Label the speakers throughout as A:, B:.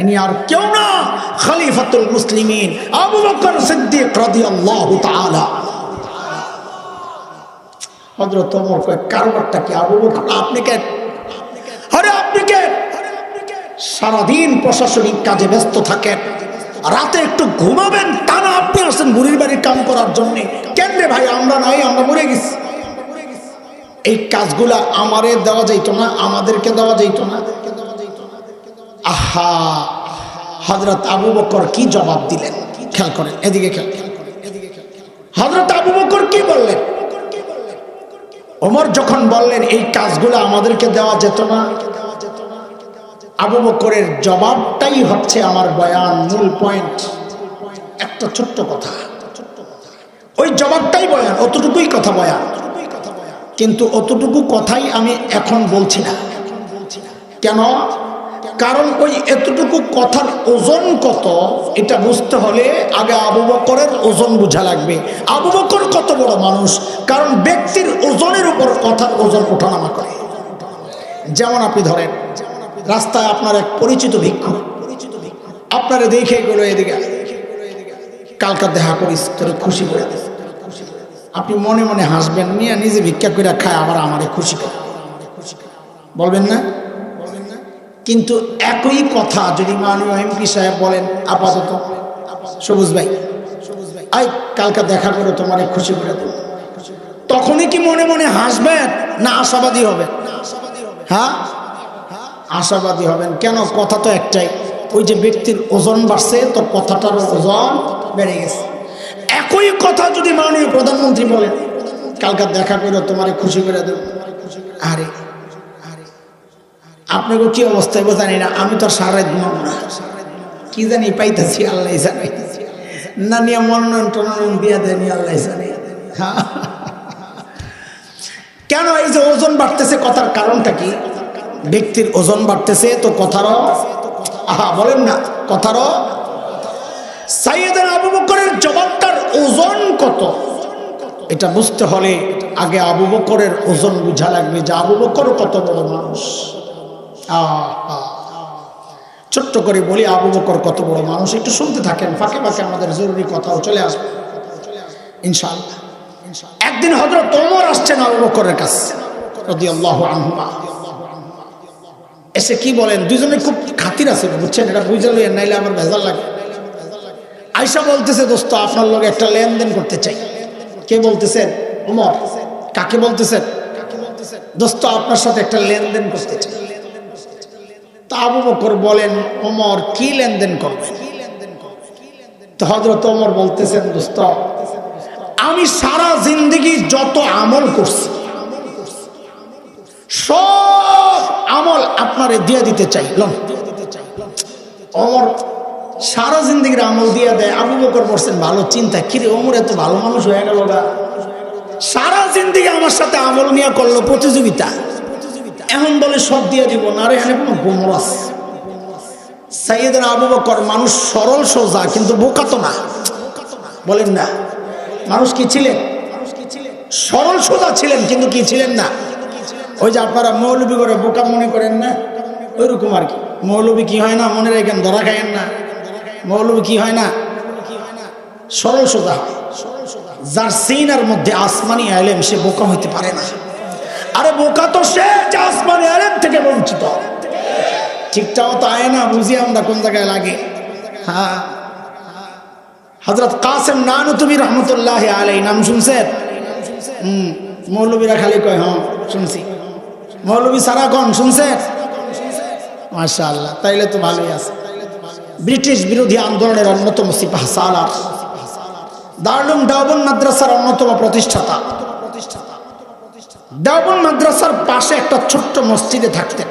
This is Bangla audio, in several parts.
A: ইনি আর কেউ না, খলিফাতুল মুসলিমিন আবু বকর সিদ্দিক কাজে ব্যস্ত থাকেন, রাতে একটু ঘুমাবেন আপনি বুড়ির বাড়ির কাম করার জন্য। কেন রে আমরা নাই, আমরা মরে গেছি। এই কাজগুলা আমারে দেওয়া যাইতো না, আমাদেরকে দেওয়া যাইতো না। আহা হজরত আবু বকর কি জবাব দিলেন? খেয়াল করেন, এদিকে খেয়াল হজরত আবু বকর কি বললেন? ওমর যখন বললেন, এই কাজগুলো আমাদেরকে দেওয়া যেত না। আবু বকরের জবাবটাই হচ্ছে আমার বয়ান, মূল পয়েন্ট। একটা ছোট্ট কথা। ওই জবাবটাই বয়ান, অতটুকুই কথা বয়ান। কিন্তু অতটুকু কথাই আমি এখন বলছি না। কেন? কারণ ওই এতটুকু কথার ওজন কত, এটা বুঝতে হলে আগে আবু বকরের ওজন বোঝা লাগবে। আবু বকর কত বড় মানুষ, কারণ ব্যক্তির ওজনের উপর কথার ওজন ওঠানামা করে। যেমন আপনি ধরেন, রাস্তায় আপনার এক পরিচিত ভিক্ষু আপনারা দেখে গেলো এদিকে, কালকা দেখা করিস, তোর খুশি করে দে। আপনি মনে মনে হাসবেন, নিয়ে নিজে ভিক্ষা করে খায়, আবার আমারে খুশি করে। বলবেন না? কিন্তু একই কথা যদি মাননীয় এমপি সাহেব বলেন, আপাতত। সবুজ ভাই, আই, কালকে দেখা করে তোমারে খুশি করে দেব। তখনই কি মনে মনে হাসবেন না আশাবাদী হবে? হ্যাঁ? আশাবাদী হবেন। কেন? কথা তো একটাই, ওই যে ব্যক্তির ওজন বাড়ছে তো কথাটার ওজন বেড়ে গেছে। একই কথা যদি মাননীয় প্রধানমন্ত্রী বলেন, কালকে দেখা করে তোমারে খুশি করে দেব। আরে আপনাকে কি অবস্থায় জানি না, আমি তো সারা ঘুমাব কি জানি পাইতেছি, আল্লাহ না নিয়ে মনোনয়ন টনোনয়ন দিয়ে দেয়নি আল্লাহ। কেন এই যে ওজন বাড়তেছে, কথার কারণটা কি ব্যক্তির ওজন বাড়তেছে, তো কথারও আহা, বলেন না, কথারও সাইয়েদের আবু বকরের জবাবটার ওজন কত এটা বুঝতে হলে আগে আবু বকরের ওজন বুঝা লাগবে যে আবু বকর কত বড় মানুষ। ছোট্ট করে বলি, আবু বকর কত বড় মানুষ, একটু শুনতে থাকেন, ফাঁকে ফাঁকে আমাদের জরুরি কথাও চলে আসবে। ইনশাআল্লাহ একদিন হজরত তোমর আসছেন আবু বকরের কাছে এসে কি বলেন দুজনে খুব খাতির আছে, বুঝছেন? এটা বুঝে লইয়েন, নাইলে আমার ভেজাল লাগে। আয়সা বলতেছে, দোস্ত, আপনার লোক একটা লেনদেন করতে চাই। কে বলতেছেন ওমর। কাকে বলতেছেন দোস্ত, আপনার সাথে একটা লেনদেন করতে চাই। তা আবু বকর বলেন, ওমর, কি লেনদেন করবেন? হজরত ওমর বলতেছেন, দোস্ত, আমি সারা জিন্দগি যত আমল করছি, সব আমল আপনারে দিয়ে দিতে চাই ওমর সারা জিন্দগির আমল দিয়ে দেয়। আবু বকর বলছেন, ভালো চিন্তা, কিরে ওমর, এত ভালো মানুষ হয়ে গেল সারা জিন্দগি আমার সাথে আমল নিয়ে করল প্রতিযোগিতা। এখন বলে সব দিয়ে দিব না। রে এখানে কোনো গোমরাস সাইয়েদের আবু বকর মানুষ সরল সোজা, কিন্তু বোকা তো না। বলেন না। মানুষ কি ছিলেন? সরল সোজা ছিলেন, কিন্তু কি ছিলেন না? ওই যে আপনারা মৌলবি করে বোকা মনে করেন না? ওই রকম আর কি। মৌলবি কি হয় না? মনে রেখেন, ধরা খায়েন না। মৌলবি কি হয় না? সরল সোজা হয়। যার সিনার মধ্যে আসমানি আলেম, সে বোকা হইতে পারে না। আরে বোকা তো সে যে আসমানি আলেম থেকে বঞ্চিত। ঠিকঠাক তো আয় না বুঝি আমরা কোন জায়গায় লাগে? হ্যাঁ। হজরত কাসেম নানু তুমি রহমতুল্লাহ আলাই নাম শুনছেন? হুম, মৌলবীরা খালি কয় হ্যাঁ শুনছি। মৌলবী সারা কন, শুনছেন? মাশা আল্লাহ তাইলে তো ভালোই আছে। ব্রিটিশ বিরোধী আন্দোলনের অন্যতম সিপাহ সালার দারুম ডাউবন মাদ্রাসার অন্যতম প্রতিষ্ঠাতা প্রতিষ্ঠাতা। ডাউবন মাদ্রাসার পাশে একটা ছোট্ট মসজিদে থাকতেন।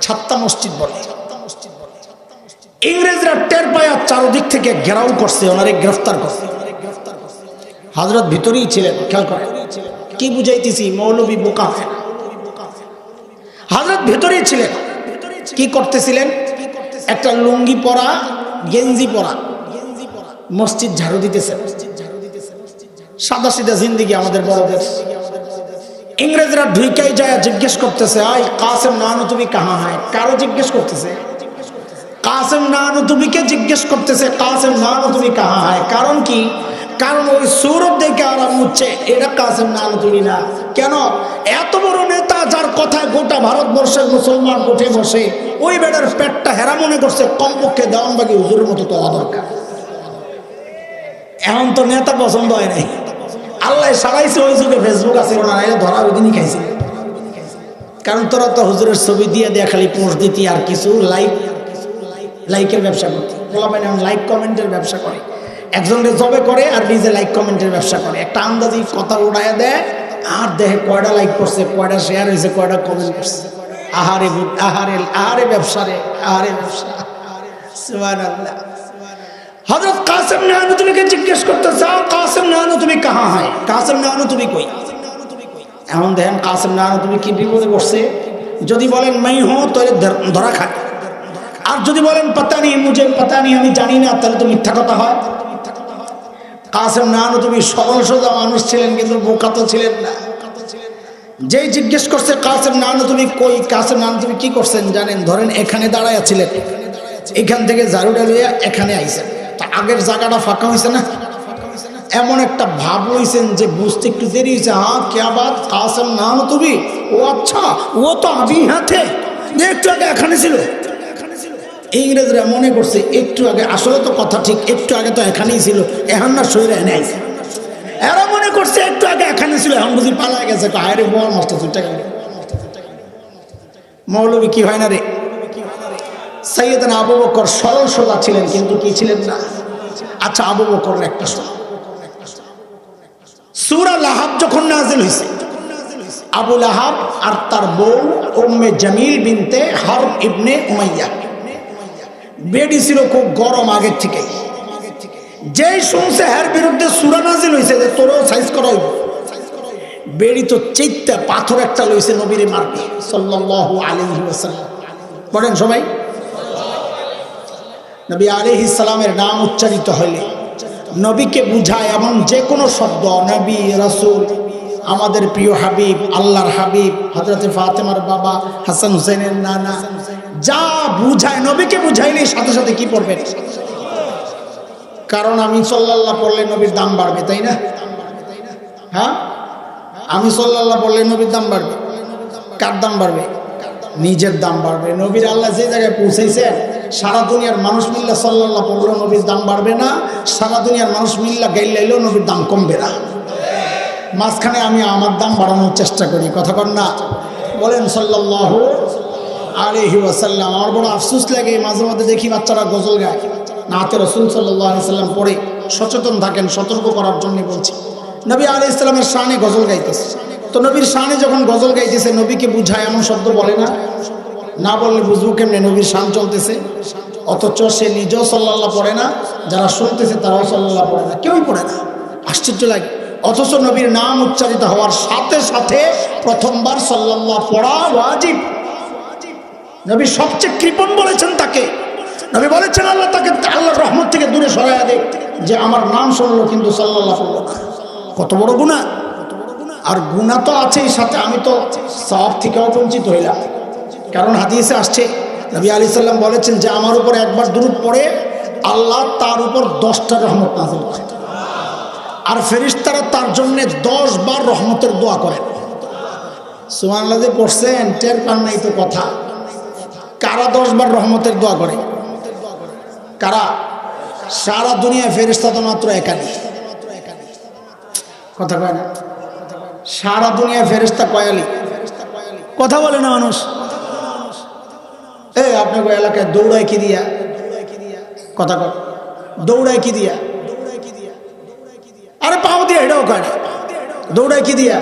A: ছাত্তা মসজিদ বলে। ইংরেজরা টের পায় চারদিক থেকে ঘেরাও করছে, ওনারে গ্রেফতার করছে। হজরত ভিতরেই ছিলেন, খেয়াল করেন। কি বুঝাইতেছি মৌলবী বোকা। হজরত ভেতরেই ছিলেন। কি করতেছিলেন? একটা লুঙ্গি পরা, গেঞ্জি পরা, মসজিদ ঝাড়ু দিতেছেন। সাদা সিধা জিন্দিগি আমাদের বড়দের। ইংরেজরা ঢুইকাই যায়, জিজ্ঞেস করতেছে, আই, কাসেম নানু, তুমি কাহা হয়? কারও জিজ্ঞেস করতেছে। কাসেম নানু, তুমিকে জিজ্ঞেস করতেছে, কাসেম নানু, তুমি কাহা হয়? কারণ কি? কারণ ওই সৌরভ দেখে আরাম হচ্ছে, এটা কাসেম নানু, তুমি না। কেন? এত বড় নেতা যার কথায় গোটা ভারতবর্ষের মুসলমান উঠে বসে, ওই বেটার পেটটা হেরা মনে করছে, কমপক্ষে দেওয়ানবাগি হুজুরের মতো তোলা দরকার। এখন তো নেতা পছন্দ হয় নাই। আল্লাহ সারাইছে ওই যুগে ফেসবুক আছে, ওনারা এটা ধরা ওই খাইছে। কারণ তোরা তো হুজুরের ছবি দিয়ে দেয়া খালি পোস্ট দিতি আর কিছু লাইক, লাইকের ব্যবসা করতে। মানে লাইক কমেন্টের ব্যবসা করে। একজনকে জবে করে আর নিজে লাইক কমেন্টের ব্যবসা করে। একটা আন্দাজি কথা উড়াইয়া দেয়, আর দেখে কয়টা লাইক করছে কয়টা শেয়ার হয়েছে কয়টা কমেন্ট করছে। আহারে আহারে আহারে ব্যবসা রে, আহারে ব্যবসা। সুবহানাল্লাহ। কাসেম নানু তুমিকে জিজ্ঞেস করতে চাও কাসেম নানু তুমি কাহা হয়? কাসেম নানু তুমি কই? এখন দেখেন কাসেম নানু তুমি কি বিপদে পড়ছে? যদি বলেন মাই হো তাহলে ধরা খায় আর যদি বলেন পাতা নেই, মুঝে পাতা নেই, আমি জানি না তাহলে তো মিথ্যা কথা হয়। কাসেম নানু তুমি সরল সোজা মানুষ ছিলেন, কিন্তু বোকা তো ছিলেন না। যেই জিজ্ঞেস করছে কাসেম নানু তুমি কই? কাসেম নানু তুমি কি করছেন? জানেন, ধরেন এখানে দাঁড়ায় ছিলেন। এখান থেকে ঝাড়ুটা লইয়া এখানে আইছেন। তা আগের জায়গাটা ফাঁকা হয়েছে না? এমন একটা ভাব হয়েছেন যে বুঝতে একটু দেরি হয়েছে হ্যাঁ কে বাদ কাসেম নানু তুমি ও আচ্ছা ও তো থে যে একটু আগে এখানে ছিল। ইংরেজরা মনে করছে, একটু আগে, আসলে তো কথা ঠিক, একটু আগে তো এখানেই ছিল। এখন না শরীরে এনে এরা মনে করছে, একটু আগে এখানে ছিল। এখন বুঝি পালা গেছে। হায় রে বল দুইটা মৌলবী কি হয় না রে? সৈয়দান আবু বকর সরল সোজা ছিলেন, কিন্তু কি ছিলেন না? আচ্ছা আবু বকর একটা সুরা লাহাব যখন নাজিল হয়েছে আবু লাহাব আর তার বউ উম্মে জামিল বিনতে হর ইবনে উমাইয়া। বেডি ছিল খুব গরম আগের থেকে যেই শুনছে হ্যার বিরুদ্ধে সুরা নাজিল হয়েছে যে তোরও সাইজ করা হইব বেড়ি তো চেইত্যা পাথর একটা লইছে নবীরে মারবে সাল্লাল্লাহু আলাইহি ওয়াসাল্লাম। পড়েন সবাই। নবী আলাইহিস সালামের নাম উচ্চারিত হইলে। নবীকে বুঝায় এমন যে কোনো শব্দ, নবী, রাসূল, আমাদের প্রিয় হাবিব, আল্লাহর হাবিব হজরতে ফাতেমার বাবা, হাসান হুসেনের নানা, যা বুঝায়, নবীকে বুঝাইলে সাথে সাথে কি পড়বেন কারণ আমি সাল্লাল্লাহ পড়লে নবীর দাম বাড়বে, তাই না? হ্যাঁ? আমি সাল্লাল্লাহ পড়লে নবীর দাম বাড়বে। কার দাম বাড়বে? নিজের দাম বাড়বে। নবীর আল্লাহ যে জায়গায় পৌঁছাইছে সারা দুনিয়ার মানুষ মিল্লা সাল্লাল্লাহ পড়লেও নবীর দাম বাড়বে না, সারা দুনিয়ার মানুষ মিল্লা গাইলাইলেও নবীর দাম কমবে না। মাঝখানে আমি আমার দাম বাড়ানোর চেষ্টা করি, কথা কর না? বলেন সাল্লাহ আলহি ওয়াসাল্লাম, আমার বড় আফসুস লাগে, মাঝে মাঝে দেখি বাচ্চারা গজল গায়। নাতে রসুল সাল্লাহ সাল্লাম পড়ে, সচেতন থাকেন, সতর্ক করার জন্য বলছি, নবী আলি ইসলামের শানে গজল গাইতেছে। তো নবীর শানে যখন গজল গাইতেছে, নবীকে বুঝায়, এমন শব্দ বলে না? না বললে বুঝব কেমনে? নবীর শান চলতেছে। অথচ সে নিজেও সাল্লাল্লাহ পড়ে না, যারা শুনতেছে তারাও সাল্লাল্লাহ পড়ে না, কেউই পড়ে না। আশ্চর্য লাগে। অথচ নবীর নাম উচ্চারিত হওয়ার সাথে সাথে প্রথমবার সাল্লাল্লাহ পড়া ওয়াজিব। নবী সবচেয়ে কৃপণ বলেছেন তাকে। নবী বলেছেন আল্লাহ তাকে আল্লাহর রহমত থেকে দূরে সরাইয়া দে, যে আমার নাম শুনলো কিন্তু সাল্লাল্লাহ পড়ল না। কত বড় গুণা আর গুণা তো আছেই সাথে, আমি তো সব থেকেও বঞ্চিত হইলাম। কারণ হাদিসে আসছে, নবী আলি সাল্লাম বলেছেন যে আমার উপর একবার দূরত পড়ে আল্লাহ তার উপর দশটা রহমত নাজিল করে। আর ফেরিস্তারা তার জন্য দশ বার রহমতের দোয়া করেন। সুমান্লা যে পড়ছেন, টের পান নাই তো কথা। কারা দশ বার রহমতের দোয়া করে? কারা? সারা দুনিয়া ফেরিস্তা তো মাত্র একানি কথা কয় না? সারা দুনিয়া ফেরিস্তা কয়ালি। কথা বলে না মানুষ। এই, আপনাকে এলাকায় দৌড়ায় কি দিয়া? কথা কর দৌড়ায় কি দিয়া? আরে পাও দিয়া, এটাও কাটে দৌড়ায় কি দিয়া?